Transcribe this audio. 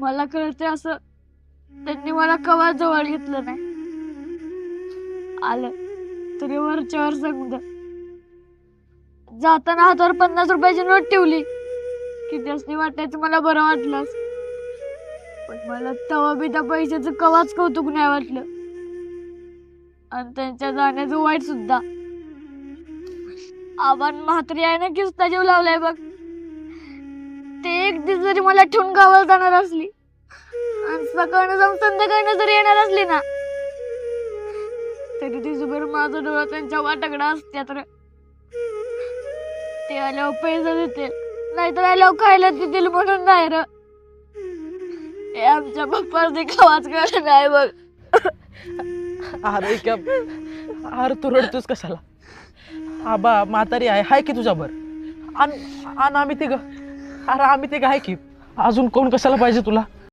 मला कळते असं. त्यांनी मला कवा जवळ घेतलं नाही. आलं. तरी वरच्यावर सांगू जाताना हातावर पन्नास रुपयाची नोट ठेवली. की त्यासनी वाटायचं मला बरं वाटलं पण मला तवा बी त्या पैशाचं कवाच कौतुक नाही वाटलं. आणि त्यांच्या जाण्याचं वाईट सुद्धा. आपण म्हात्री आहे ना किस्ता जीव लावलाय बघ. एक दिवस जरी मला ठेवून गावाला जाणार असली आणि सकाळनं जाऊन संध्याकाळनं जरी येणार असली ना तरी ती जुबेर माझा डोळा त्यांच्या वाटाकडा असत्या तर ते आल्यावर पैसा देतील नाहीतर आल्यावर खायला देतील म्हणून नाही र. हे आमच्या पप्पाने कवाच कळलं नाही बघ. अरे क्या अरे तू रडतोस कशाला? आबा म्हातारी आहे हाय की तुझ्या बर आम्ही ते अरे आम्ही ते आहे की. अजून कोण कशाला पाहिजे तुला?